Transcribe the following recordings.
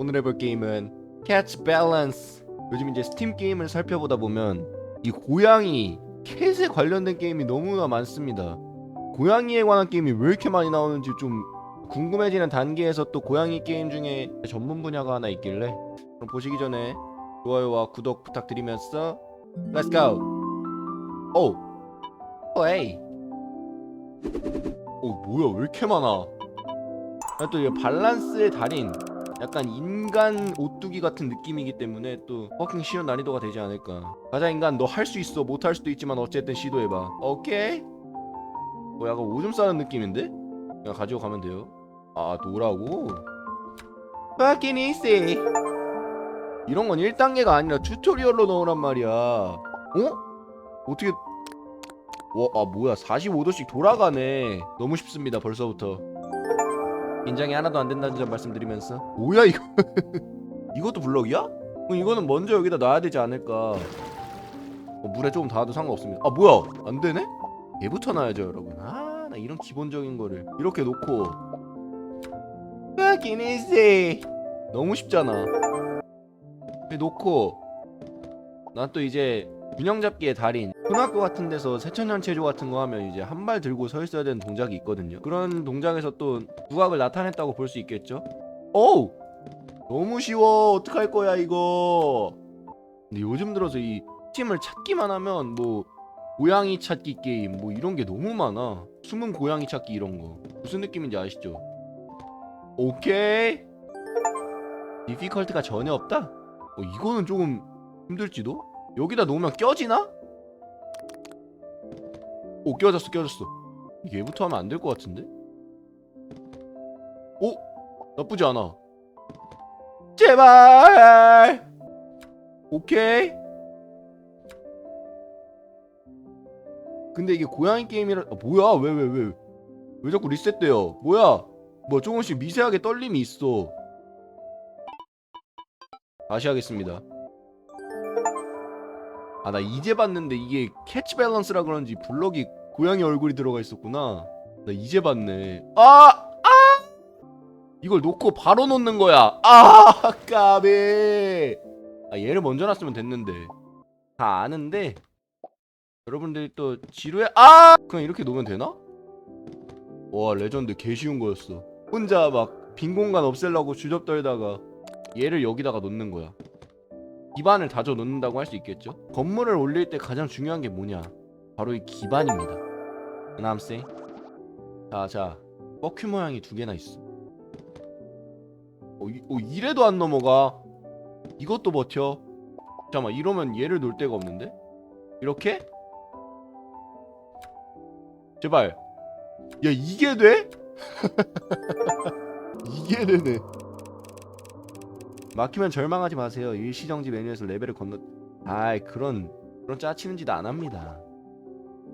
오늘 해볼 게임은 Catch. 요즘 이제 스팀 게임을 살펴보다 보면 이 고양이 캣에 관련된 게임이 너무나 많습니다. 고양이에 관한 게임이 왜 이렇게 많이 나오는지 좀 궁금해지는 단계에서 또 고양이 게임 중에 전문 분야가 하나 있길래 그럼 보시기 전에 좋아요와 구독 부탁드리면서 Let's go. 오, 오, 에이. 오 뭐야 왜 이렇게 많아? 또 이게 밸런스의 달인 약간 인간 오뚜기 같은 느낌이기 때문에 또 워킹 쉬운 난이도가 되지 않을까. 가자 인간. 너 할 수 있어. 못 할 수도 있지만 어쨌든 시도해봐. 오케이? 뭐 약간 오줌 싸는 느낌인데? 그냥 가지고 가면 돼요. 아 노라고? fucking easy. 이런 건 1단계가 아니라 튜토리얼로 넣으란 말이야. 어? 어떻게 와, 아 뭐야. 45도씩 돌아가네. 너무 쉽습니다 벌써부터 긴장이 하나도 안 된다는 점 말씀드리면서. 뭐야 이거? 이것도 블럭이야? 그럼 이거는 먼저 여기다 놔야 되지 않을까. 어, 물에 조금 닿아도 상관없습니다. 아 뭐야? 안 되네? 얘부터 놔야죠 여러분. 아 나 이런 기본적인 거를 이렇게 놓고. fucking easy 너무 쉽잖아. 놓고. 난 또 이제 균형 잡기의 달인. 초등학교 같은 데서 새천년 체조 같은 거 하면 이제 한 발 들고 서 있어야 되는 동작이 있거든요. 그런 동작에서 또 두각을 나타냈다고 볼 수 있겠죠? 오우! 너무 쉬워. 어떡할 거야 이거. 근데 요즘 들어서 이 팀을 찾기만 하면 뭐 고양이 찾기 게임 뭐 이런 게 너무 많아. 숨은 고양이 찾기 이런 거. 무슨 느낌인지 아시죠? 오케이. 디피컬트가 전혀 없다? 어, 이거는 조금 힘들지도 여기다 놓으면 껴지나? 오 껴졌어 껴졌어. 얘부터 하면 안 될 것 같은데? 오 나쁘지 않아. 제발! 오케이. 근데 이게 고양이 게임이라 아, 뭐야? 왜 왜 왜? 왜 자꾸 리셋돼요? 뭐야? 뭐 조금씩 미세하게 떨림이 있어. 다시 하겠습니다 아 나 이제 봤는데 이게 캐치 밸런스라 그런지 블럭이 고양이 얼굴이 들어가 있었구나. 나 이제 봤네. 아! 아! 이걸 놓고 바로 놓는 거야. 아 까비 아 얘를 먼저 놨으면 됐는데. 다 아는데? 여러분들이 또 지루해? 아! 그냥 이렇게 놓으면 되나? 와 레전드 개 쉬운 거였어. 혼자 막 빈 공간 없애려고 주접 떨다가 얘를 여기다가 놓는 거야 기반을 다져 놓는다고 할 수 있겠죠? 건물을 올릴 때 가장 중요한 게 뭐냐? 바로 이 기반입니다. 그남세. 자, 자, 뻑큐 모양이 두 개나 있어. 어, 이, 어, 이래도 안 넘어가. 이것도 버텨. 잠깐만, 이러면 얘를 놓을 데가 없는데? 이렇게? 제발. 야, 이게 돼? 이게 되네. 막히면 절망하지 마세요. 일시정지 메뉴에서 레벨을 건너 아이 그런 그런 짜치는 짓 안 합니다.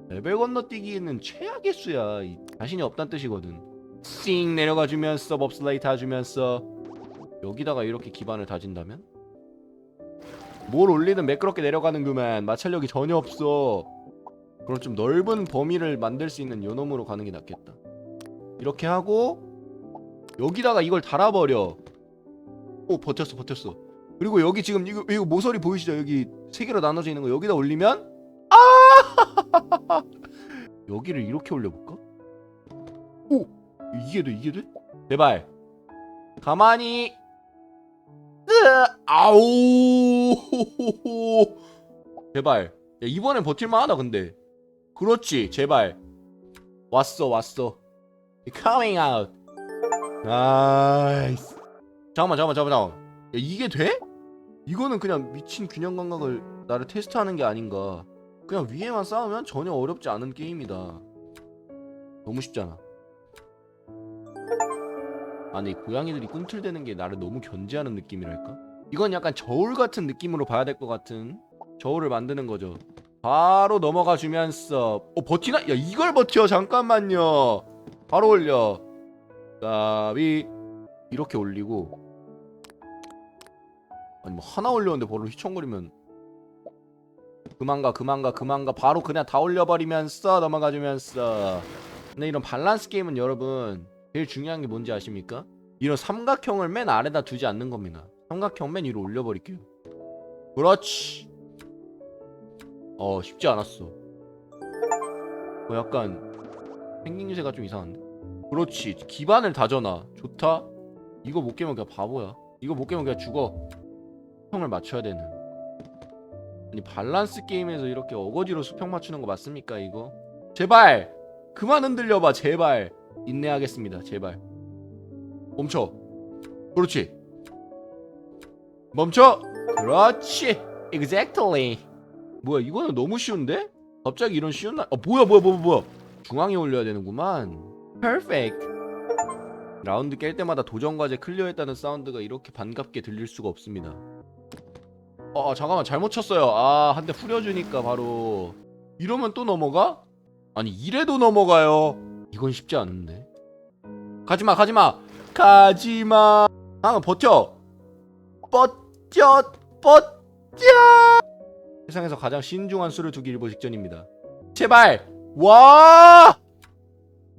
레벨 건너뛰기는 최악의 수야. 이, 자신이 없단 뜻이거든. 씩 내려가 주면서 법슬라이 타 주면서 여기다가 이렇게 기반을 다진다면 뭘 올리든 매끄럽게 내려가는 그만 마찰력이 전혀 없어. 그럼 좀 넓은 범위를 만들 수 있는 요놈으로 가는 게 낫겠다. 이렇게 하고 여기다가 이걸 달아버려. 오 버텼어 버텼어. 그리고 여기 지금 이거 이거 모서리 보이시죠? 여기 세 개로 나눠져 있는 거. 여기다 올리면 아! 여기를 이렇게 올려볼까? 오 이게 돼 이게 돼? 제발. 가만히. 으 아우 제발. 야 이번엔 버틸만하다 근데. 그렇지 제발. 왔어 왔어. Coming out. 나이스 잠깐만 잠깐만 잠깐만 잠깐만. 야, 이게 돼? 이거는 그냥 미친 균형 감각을 나를 테스트하는 게 아닌가. 그냥 위에만 싸우면 전혀 어렵지 않은 게임이다. 너무 쉽잖아. 아니 고양이들이 꿈틀대는 게 나를 너무 견제하는 느낌이랄까? 이건 약간 저울 같은 느낌으로 봐야 될 것 같은 저울을 만드는 거죠. 바로 넘어가 주면서 어 버티나? 야 이걸 버텨. 잠깐만요. 바로 올려. 까비 이렇게 올리고 아니 뭐 하나 올렸는데 바로 휘청거리면 그만 가 그만 가 그만 가 바로 그냥 다 올려버리면서 넘어가주면서 근데 이런 밸런스 게임은 여러분 제일 중요한 게 뭔지 아십니까? 이런 삼각형을 맨 아래다 두지 않는 겁니다. 삼각형 맨 위로 올려버릴게요. 그렇지. 어 쉽지 않았어. 어 약간 생긴 유세가 좀 이상한데. 그렇지. 기반을 다져놔. 좋다. 이거 못 깨면 그냥 바보야. 이거 못 깨면 그냥 죽어. 수평을 맞춰야 되는. 아니 밸런스 게임에서 이렇게 어거지로 수평 맞추는 거 맞습니까 이거? 제발! 그만 흔들려봐 제발! 인내하겠습니다 제발. 멈춰. 그렇지. 멈춰! 그렇지. Exactly. 뭐야 이거는 너무 쉬운데? 갑자기 이런 쉬운 날 어, 뭐야 뭐야 뭐야 뭐야. 중앙에 올려야 되는구만. Perfect. 라운드 깰 때마다 도전 과제 클리어했다는 사운드가 이렇게 반갑게 들릴 수가 없습니다 어, 아, 잠깐만 잘못 쳤어요. 아, 한 대 후려주니까 바로 이러면 또 넘어가? 아니 이래도 넘어가요. 이건 쉽지 않은데. 가지마, 가지마, 가지마. 아, 버텨, 버텨, 버텨. 세상에서 가장 신중한 수를 두기 일보 직전입니다. 제발 와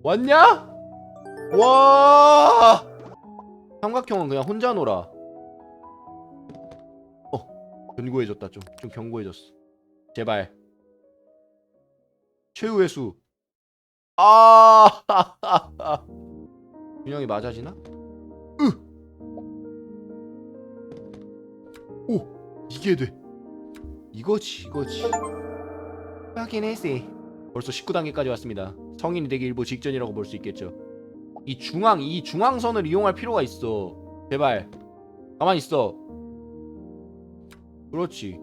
왔냐? 와 삼각형은 그냥 혼자 놀아. 견고해졌다 좀. 좀 견고해졌어. 제발. 최후의 수. 아! 균형이 맞아지나? 으! 오! 이게 돼. 이거지, 이거지. 하긴 했지. 벌써 19단계까지 왔습니다. 성인이 되기 일보 직전이라고 볼 수 있겠죠. 이 중앙, 이 중앙선을 이용할 필요가 있어. 제발. 가만히 있어. 그렇지.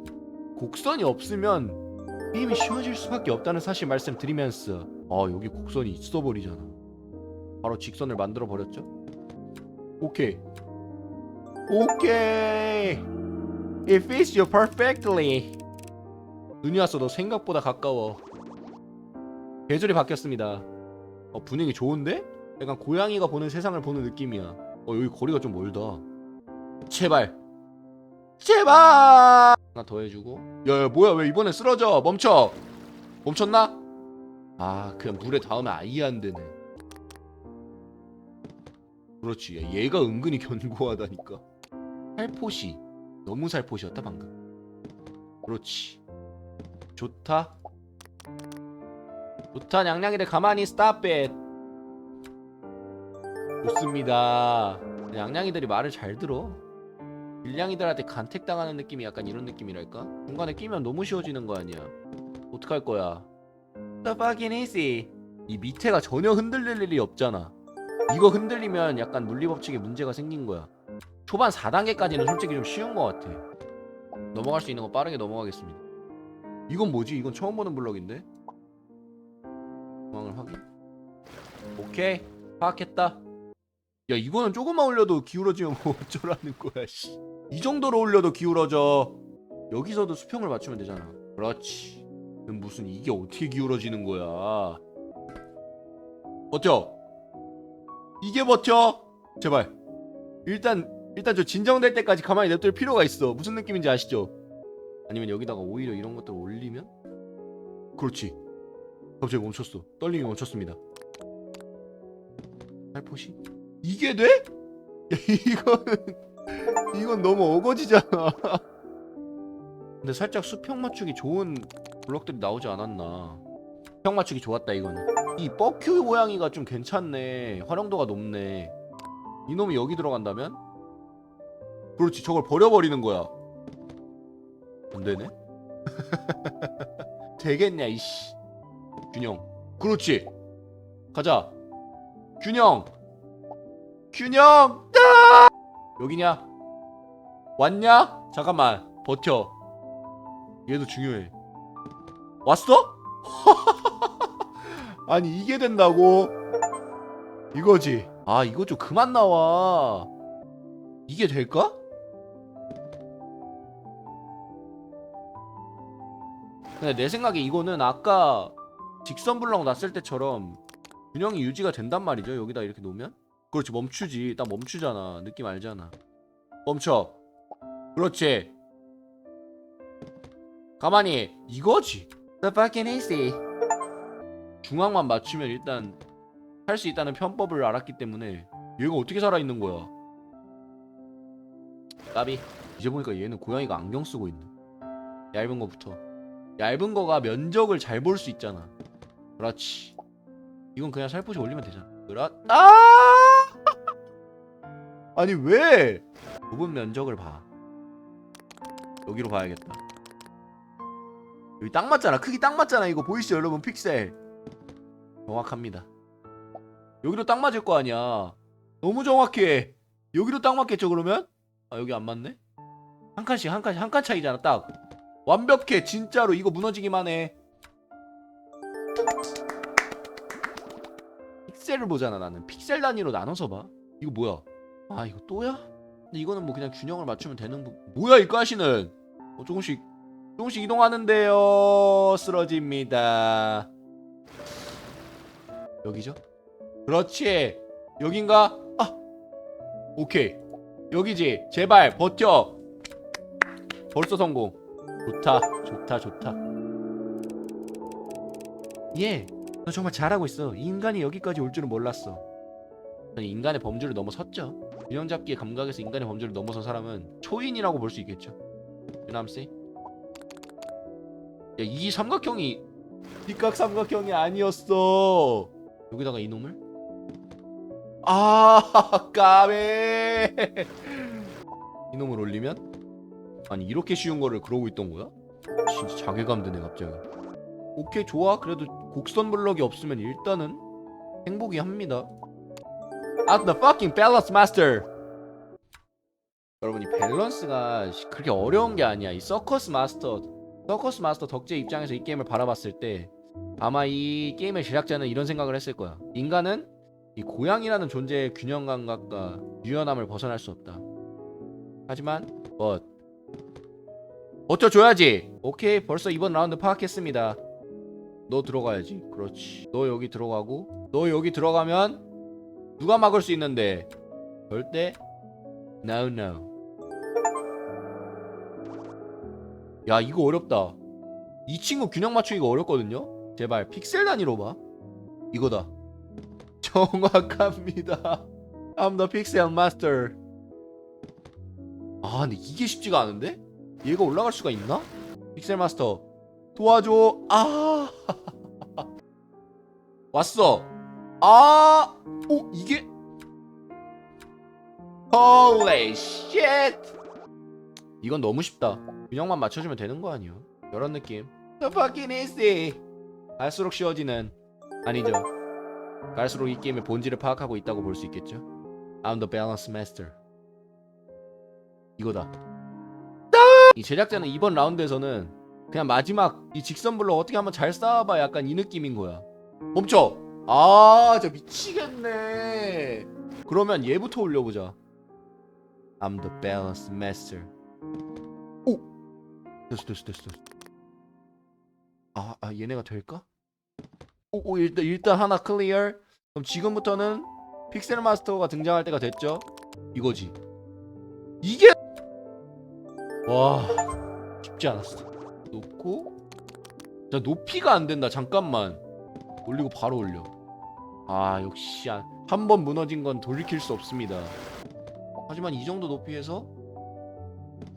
곡선이 없으면 게임이 쉬워질 수밖에 없다는 사실 말씀드리면서 아 여기 곡선이 있어 버리잖아. 바로 직선을 만들어 버렸죠. 오케이. 오케이. It fits you perfectly. 눈이 왔어. 너 생각보다 가까워. 계절이 바뀌었습니다. 어, 분위기 좋은데? 약간 고양이가 보는 세상을 보는 느낌이야. 어 여기 거리가 좀 멀다. 제발. 제발! 하나 더 해주고. 야야 뭐야 왜 이번에 쓰러져? 멈춰! 멈췄나? 아 그냥 물에 닿으면 아예 안 되네. 그렇지 야, 얘가 은근히 견고하다니까. 살포시. 너무 살포시였다 방금. 그렇지. 좋다. 좋다 냥냥이들 가만히 stop it. 좋습니다. 냥냥이들이 말을 잘 들어 일냥이들한테 간택당하는 느낌이 약간 이런 느낌이랄까? 중간에 끼면 너무 쉬워지는 거 아니야. 어떡할 거야? The fucking easy. 이 밑에가 전혀 흔들릴 일이 없잖아. 이거 흔들리면 약간 물리법칙에 문제가 생긴 거야. 초반 4단계까지는 솔직히 좀 쉬운 거 같아. 넘어갈 수 있는 거 빠르게 넘어가겠습니다. 이건 뭐지? 이건 처음 보는 블럭인데? 중앙을 확인? 오케이. 파악했다 야 이거는 조금만 올려도 기울어지면 뭐 어쩌라는 거야 씨. 이 정도로 올려도 기울어져. 여기서도 수평을 맞추면 되잖아. 그렇지. 무슨 이게 어떻게 기울어지는 거야? 버텨. 이게 버텨? 제발. 일단 일단 저 진정될 때까지 가만히 냅둘 필요가 있어. 무슨 느낌인지 아시죠? 아니면 여기다가 오히려 이런 것들을 올리면? 그렇지. 갑자기 멈췄어. 떨림이 멈췄습니다. 살포시 이게 돼? 야, 이거는 이건 너무 어거지잖아. 근데 살짝 수평 맞추기 좋은 블럭들이 나오지 않았나. 수평 맞추기 좋았다 이거는. 이 뻑큐 고양이가 좀 괜찮네. 활용도가 높네. 이놈이 여기 들어간다면? 그렇지 저걸 버려버리는 거야. 안 되네? 되겠냐 이씨. 균형. 그렇지. 가자. 균형. 균형! 따! 여기냐? 왔냐? 잠깐만 버텨 얘도 중요해 왔어? 아니 이게 된다고? 이거지 아 이거 좀 그만 나와 이게 될까? 근데 내 생각에 이거는 아까 직선 블럭 났을 때처럼 균형이 유지가 된단 말이죠 여기다 이렇게 놓으면 그렇지 멈추지. 딱 멈추잖아. 느낌 알잖아. 멈춰. 그렇지. 가만히. 이거지. The fucking easy 중앙만 맞추면 일단 할 수 있다는 편법을 알았기 때문에 얘가 어떻게 살아있는 거야? 까비. 이제 보니까 얘는 고양이가 안경 쓰고 있네. 얇은 거부터. 얇은 거가 면적을 잘 볼 수 있잖아. 그렇지. 이건 그냥 살포시 올리면 되잖아. 그렇 아 아니 왜? 부분 면적을 봐. 여기로 봐야겠다. 여기 딱 맞잖아. 크기 딱 맞잖아 이거. 보이시죠 여러분? 픽셀. 정확합니다. 여기로 딱 맞을 거 아니야. 너무 정확해. 여기로 딱 맞겠죠 그러면? 아 여기 안 맞네? 한 칸씩 한 칸씩 한 칸 차이잖아 딱. 완벽해 진짜로. 이거 무너지기만 해. 픽셀을 보잖아 나는. 픽셀 단위로 나눠서 봐. 이거 뭐야 아 이거 또야? 근데 이거는 뭐 그냥 균형을 맞추면 되는 부... 뭐야 이 가시는? 어, 조금씩 조금씩 이동하는데요. 쓰러집니다. 여기죠? 그렇지. 여긴가? 아! 오케이. 여기지. 제발 버텨. 벌써 성공. 좋다 좋다 좋다. 예너 정말 잘하고 있어. 이 인간이 여기까지 올 줄은 몰랐어. 인간의 범주를 넘어섰죠 균형 잡기의 감각에서 인간의 범주를 넘어선 사람은 초인이라고 볼 수 있겠죠? 유남씨 야 이 삼각형이 뒷각 삼각형이 아니었어. 여기다가 이놈을? 아 까베 이놈을 올리면? 아니 이렇게 쉬운 거를 그러고 있던 거야? 진짜 자괴감 드네 갑자기. 오케이 좋아. 그래도 곡선 블럭이 없으면 일단은 행복이 합니다 At the fucking balance master 여러분 이 밸런스가 시- 그렇게 어려운 게 아니야. 이 서커스 마스터 서커스 마스터 덕재 입장에서 이 게임을 바라봤을 때 아마 이 게임의 제작자는 이런 생각을 했을 거야. 인간은 이 고양이라는 존재의 균형 감각과 유연함을 벗어날 수 없다. 하지만 뭐 버텨줘야지. 오케이 벌써 이번 라운드 파악했습니다. 너 들어가야지. 그렇지. 너 여기 들어가고 너 여기 들어가면 누가 막을 수 있는데? 절대? No no. 야 이거 어렵다. 이 친구 균형 맞추기가 어렵거든요? 제발 픽셀 단위로 봐. 이거다. 정확합니다. I'm the pixel master. 아 근데 이게 쉽지가 않은데? 얘가 올라갈 수가 있나? 픽셀 마스터 도와줘. 아! 왔어 아 오, 이게? Holy shit. 이건 너무 쉽다. 균형만 맞춰주면 되는 거 아니야? 이런 느낌. The fucking easy. 갈수록 쉬워지는 아니죠. 갈수록 이 게임의 본질을 파악하고 있다고 볼 수 있겠죠? I'm the balance master. 이거다. 이 제작자는 이번 라운드에서는 그냥 마지막 이 직선 블록 어떻게 한번 잘 쌓아봐 약간 이 느낌인 거야. 멈춰 아 진짜 미치겠네. 그러면 얘부터 올려보자. I'm the balance master. 오! 됐어 됐어 됐어. 아, 아 얘네가 될까? 오, 오 일단 일단 하나 클리어 그럼 지금부터는 픽셀 마스터가 등장할 때가 됐죠? 이거지. 이게! 와 쉽지 않았어. 놓고. 자 높이가 안 된다. 잠깐만. 올리고 바로 올려 아 역시 한 번 무너진 건 돌이킬 수 없습니다. 하지만 이 정도 높이에서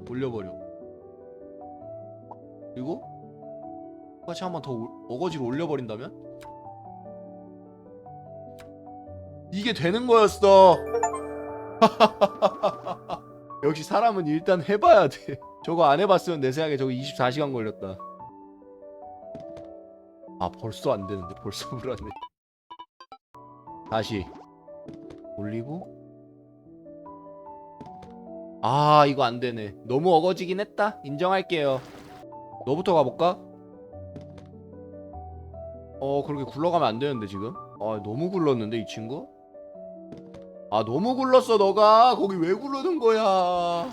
올려버려. 그리고 똑같이 한 번 더 어거지로 올려버린다면? 이게 되는 거였어! 역시 사람은 일단 해봐야 돼. 저거 안 해봤으면 내 생각에 저거 24시간 걸렸다. 아 벌써 안 되는데? 벌써 불안해 다시 올리고. 아 이거 안 되네. 너무 어거지긴 했다. 인정할게요. 너부터 가볼까? 어 그렇게 굴러가면 안 되는데 지금? 아 너무 굴렀는데 이 친구? 아 너무 굴렀어 너가. 거기 왜 굴르는 거야?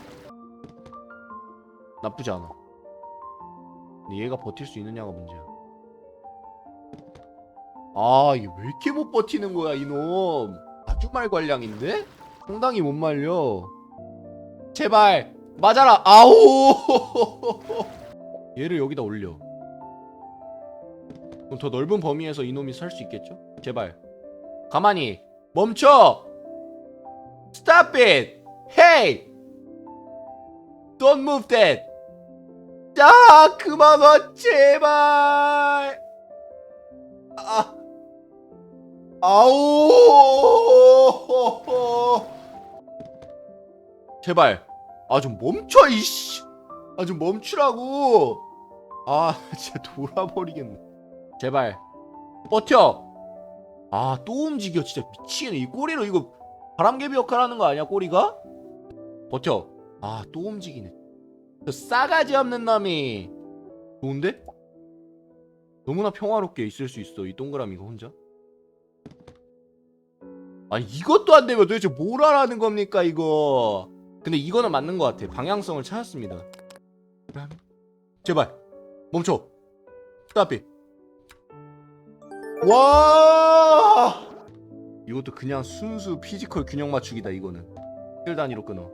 나쁘지 않아. 근데 얘가 버틸 수 있느냐가 문제야 아 이게 왜 이렇게 못 버티는 거야 이놈 아주 말괄량인데? 상당히 못 말려 제발 맞아라 아오 얘를 여기다 올려 그럼 더 넓은 범위에서 이놈이 설수 있겠죠? 제발 가만히 멈춰 Stop it! Hey! Don't move that. 자, 그만 와, 제발. 아, 아우. 제발. 아, 좀 멈춰, 이씨. 아, 좀 멈추라고. 아, 진짜 돌아버리겠네. 제발. 버텨. 아, 또 움직여. 진짜 미치겠네. 이 꼬리로 이거 바람개비 역할 하는 거 아니야, 꼬리가? 버텨. 아, 또 움직이네. 저 싸가지 없는 놈이. 좋은데? 너무나 평화롭게 있을 수 있어, 이 동그라미가 혼자. 아니, 이것도 안 되면 도대체 뭘 하라는 겁니까, 이거. 근데 이거는 맞는 것 같아. 방향성을 찾았습니다. 제발. 멈춰. 스탑이. 와! 이것도 그냥 순수 피지컬 균형 맞추기다 이거는. 일 단위로 끊어.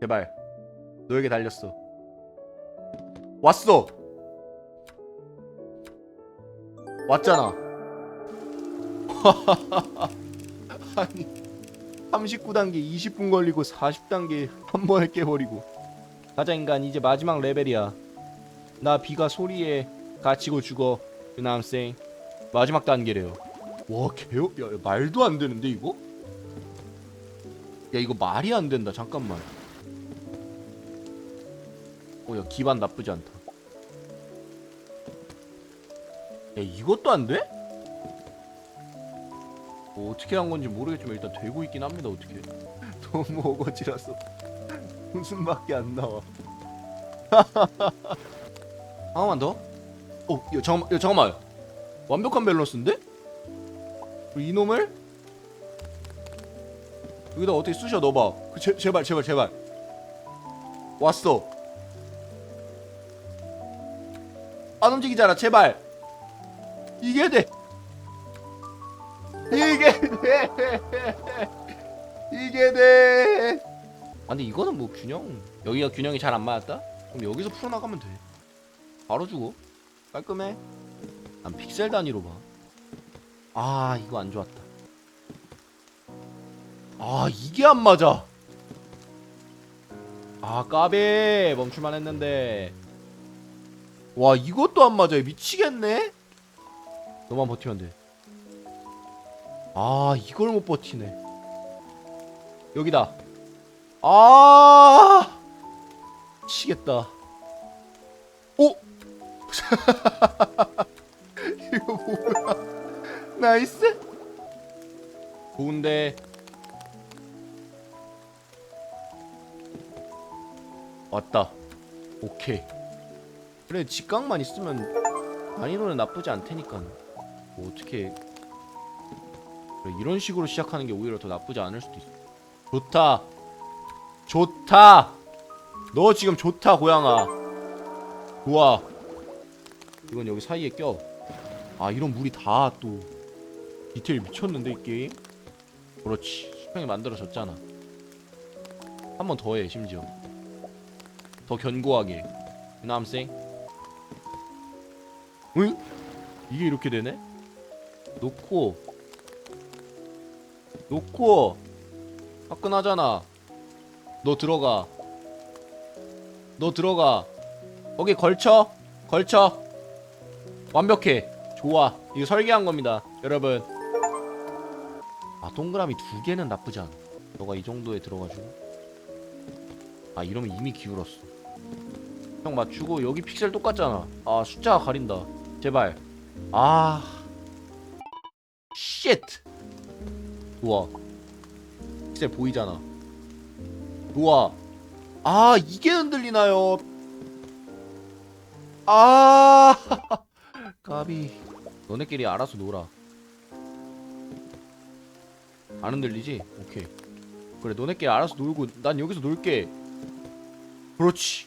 제발. 너에게 달렸어. 왔어. 왔잖아. 아니 39단계 20분 걸리고 40단계 한 번에 깨버리고 가자 인간 이제 마지막 레벨이야 나 비가 소리에 갇히고 죽어 saying? 마지막 단계래요 와 개요? 야, 야, 말도 안 되는데 이거? 야 이거 말이 안 된다 잠깐만 어야 기반 나쁘지 않다 야 이것도 안 돼? 뭐 어떻게 한 건지 모르겠지만 일단 되고 있긴 합니다 어떻게 너무 어거지라서 웃음밖에 안 나와 하나만 더? 어, 야, 잠깐만, 야, 잠깐만. 완벽한 밸런스인데? 이놈을 여기다 어떻게 쑤셔 넣어봐. 그, 제, 제발, 제발, 제발. 왔어. 안 움직이잖아, 제발. 이게 돼. 이게 돼. 이게 돼. 아, 근데 이거는 뭐 균형. 여기가 균형이 잘 안 맞았다? 그럼 여기서 풀어나가면 돼. 바로 죽어. 깔끔해. 난 픽셀 단위로 봐. 아, 이거 안 좋았다. 아, 이게 안 맞아. 아, 까베. 멈출만 했는데. 와, 이것도 안 맞아. 미치겠네? 너만 버티면 돼. 아, 이걸 못 버티네. 여기다. 아! 미치겠다. 오! 이거 뭐야? 나이스? 좋은데 왔다. 오케이. 그래 직각만 있으면 난이도는 나쁘지 않다니까. 뭐 어떻게 이런 식으로 시작하는 게 오히려 더 나쁘지 않을 수도 있어. 좋다. 좋다. 너 지금 좋다 고양아. 좋아. 이건 여기 사이에 껴. 아 이런 물이 다 또 디테일 미쳤는데 이 게임. 그렇지. 수평이 만들어졌잖아. 한 번 더 해 심지어. 더 견고하게. Saying? 응? 이게 이렇게 되네? 놓고 놓고 화끈하잖아. 너 들어가. 너 들어가. 거기 걸쳐. 걸쳐. 완벽해. 좋아. 이거 설계한 겁니다. 여러분. 아, 동그라미 두 개는 나쁘지 않아. 너가 이 정도에 들어가지고. 아, 이러면 이미 기울었어. 형 맞추고 여기 픽셀 똑같잖아. 아, 숫자가 가린다. 제발. 아. 쉣. 좋아. 픽셀 보이잖아. 좋아. 아, 이게 흔들리나요? 아. 까비. 너네끼리 알아서 놀아. 안 흔들리지? 오케이. 그래, 너네끼리 알아서 놀고 난 여기서 놀게. 그렇지.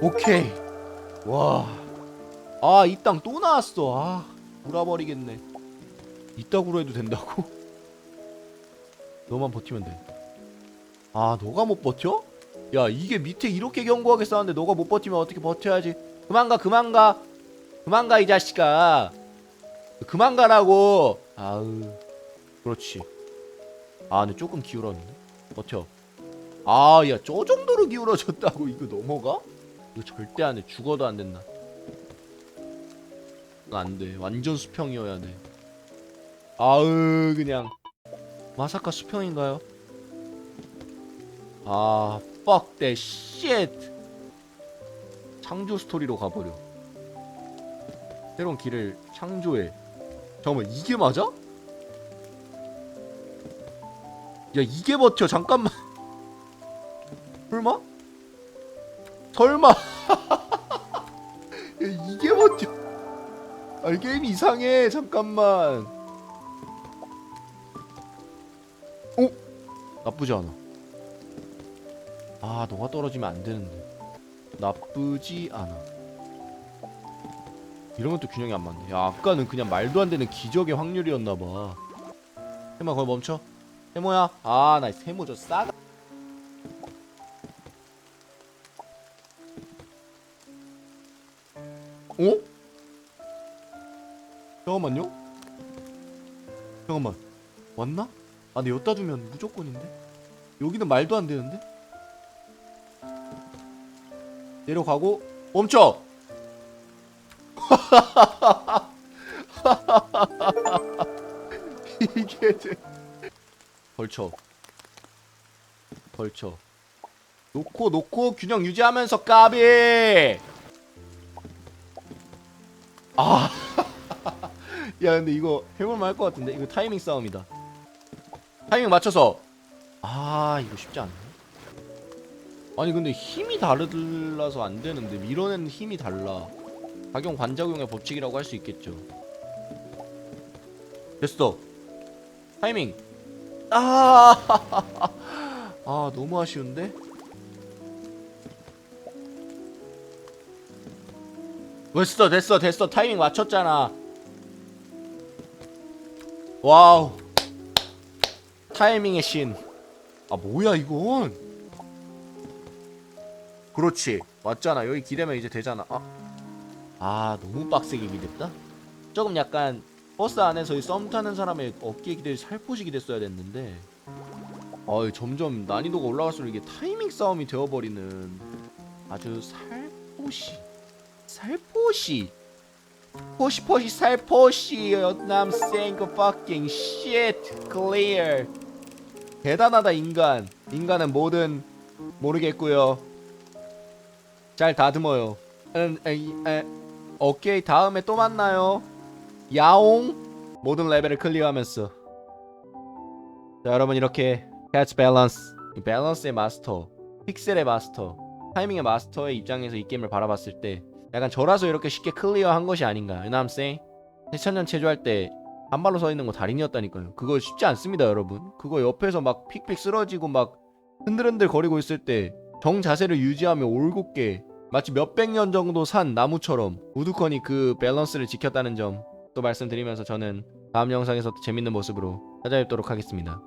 오케이. 와. 아, 이 땅 또 나왔어. 아, 돌아버리겠네. 이따구로 해도 된다고? 너만 버티면 돼. 아, 너가 못 버텨? 야, 이게 밑에 이렇게 견고하게 쌓았는데 너가 못 버티면 어떻게 버텨야지? 그만 가, 그만 가. 그만 가, 이 자식아. 그만 가라고. 아으. 그렇지. 아, 근데 조금 기울었는데? 버텨. 아 야 저 정도로 기울어졌다고 이거 넘어가? 이거 절대 안 돼 죽어도 안 된다 안 돼 완전 수평이어야 돼 아으 그냥. 마사카 수평인가요? 아 fuck that shit. 창조 스토리로 가버려. 새로운 길을 창조해. 잠깐만 이게 맞아? 야 이게 버텨. 잠깐만. 설마? 설마. 야 이게 버텨. 아니 게임이 이상해. 잠깐만 나쁘지 않아. 아 너가 떨어지면 안 되는데. 나쁘지 않아. 이런 것도 균형이 안 맞네. 야 아까는 그냥 말도 안 되는 기적의 확률이었나봐. 해마 거기 멈춰. 세모야. 아나 세모 저 싸가 어? 잠깐만요. 잠깐만. 왔나? 아 근데 여기다 두면 무조건인데 여기는 말도 안 되는데? 내려가고 멈춰! 이게 돼. 걸쳐. 걸쳐. 놓고 놓고 균형 유지하면서 까비! 아. 야 근데 이거 해볼만 할 것 같은데? 이거 타이밍 싸움이다. 타이밍 맞춰서 아 이거 쉽지 않네. 아니 근데 힘이 다르라서 안 되는데 밀어내는 힘이 달라. 작용 반작용의 법칙이라고 할 수 있겠죠. 됐어. 타이밍. 아, 아 너무 아쉬운데? 됐어 됐어 됐어. 타이밍 맞췄잖아. 와우. 타이밍의 신. 아 뭐야 이건? 그렇지 맞잖아 여기 기대면 이제 되잖아. 아, 아 너무 빡세게 기댔다. 조금 약간 버스 안에서 썸 타는 사람의 어깨 기대 살포시 기댔어야 됐는데. 아 점점 난이도가 올라갈수록 이게 타이밍 싸움이 되어버리는 아주 살포시 살포시 포시 포시 살포시 I'm saying fucking shit 대단하다 인간. 인간은 뭐든 모르겠고요. 잘 다듬어요. 음, 에이, 에, 오케이 다음에 또 만나요. 야옹. 모든 레벨을 클리어하면서. 자 여러분 이렇게 캐치 밸런스 이 밸런스의 마스터. 픽셀의 마스터. 타이밍의 마스터의 입장에서 이 게임을 바라봤을 때 약간 저라서 이렇게 쉽게 클리어한 것이 아닌가. You know what I'm saying? 해천년 체조할 때 한 발로 서 있는 거 달인이었다니까요. 그거 쉽지 않습니다, 여러분. 그거 옆에서 막 픽픽 쓰러지고 막 흔들흔들 거리고 있을 때 정 자세를 유지하며 올곧게 마치 몇백 년 정도 산 나무처럼 우두커니 그 밸런스를 지켰다는 점 또 말씀드리면서 저는 다음 영상에서 또 재밌는 모습으로 찾아뵙도록 하겠습니다.